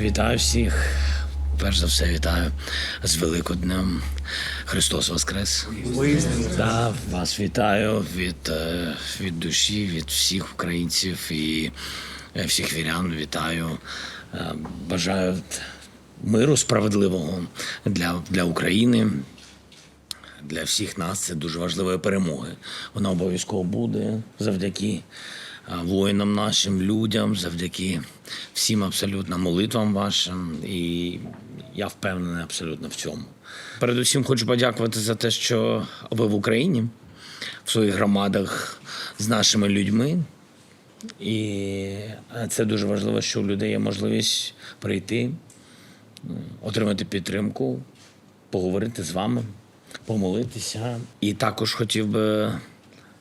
Вітаю всіх. Перш за все, вітаю з Великоднем. Христос Воскрес. Та вас вітаю від, е, від душі, від всіх українців і е, всіх вірян. Вітаю. Е, Бажаю миру справедливого для, для України. Для всіх нас це дуже важливої перемоги. Вона обов'язково буде завдяки воїнам нашим, людям, завдяки всім абсолютно молитвам вашим. І я впевнений абсолютно в цьому. Передусім хочу подякувати за те, що ви в Україні, в своїх громадах з нашими людьми. І це дуже важливо, що у людей є можливість прийти, отримати підтримку, поговорити з вами, помолитися. І також хотів би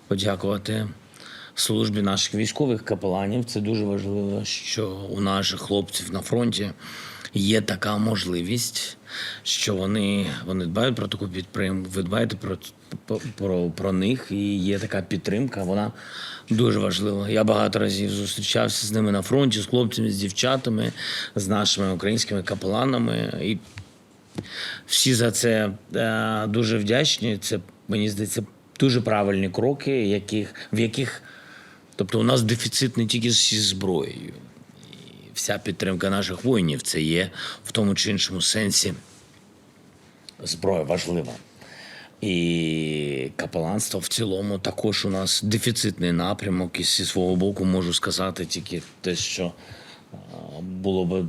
подякувати службі наших військових капеланів. Це дуже важливо, що у наших хлопців на фронті є така можливість, що вони, вони дбають про таку підтримку, ви дбаєте про, про, про них, і є така підтримка. Вона дуже важлива. Я багато разів зустрічався з ними на фронті, з хлопцями, з дівчатами, з нашими українськими капеланами. І всі за це е, дуже вдячні. Це мені здається дуже правильні кроки, яких, в яких, тобто, у нас дефіцит не тільки зі зброєю. І вся підтримка наших воїнів це є в тому чи іншому сенсі зброя важлива. І капеланство в цілому також у нас дефіцитний напрямок. І зі свого боку можу сказати тільки те, що е, було би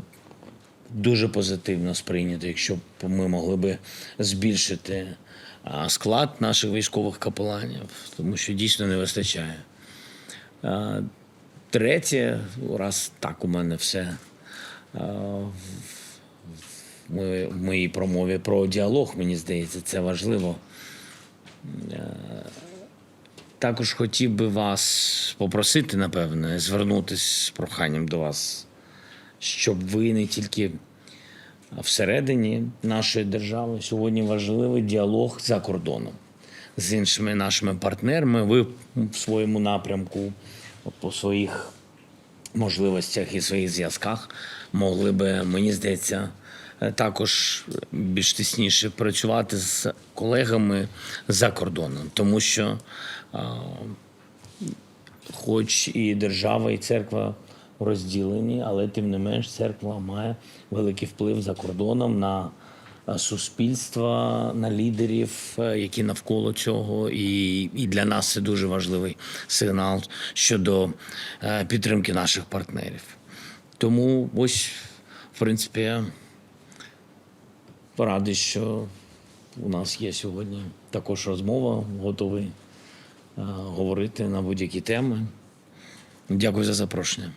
дуже позитивно сприйнято, якщо б ми могли би збільшити склад наших військових капеланів, тому що дійсно не вистачає. Третє, раз так у мене все в моїй промові про діалог, мені здається, це важливо. Також хотів би вас попросити, напевне, звернутися з проханням до вас, щоб ви не тільки всередині нашої держави сьогодні важливий діалог за кордоном з іншими нашими партнерами. Ви в своєму напрямку, по своїх можливостях і своїх зв'язках могли би, мені здається, також більш тісніше працювати з колегами за кордоном, тому що хоч і держава, і церква розділені, але тим не менш церква має великий вплив за кордоном на е, суспільство, на лідерів, е, які навколо цього. І, і для нас це дуже важливий сигнал щодо е, підтримки наших партнерів. Тому ось, в принципі, радий, що у нас є сьогодні також розмова, готовий говорити на будь-які теми. Дякую за запрошення.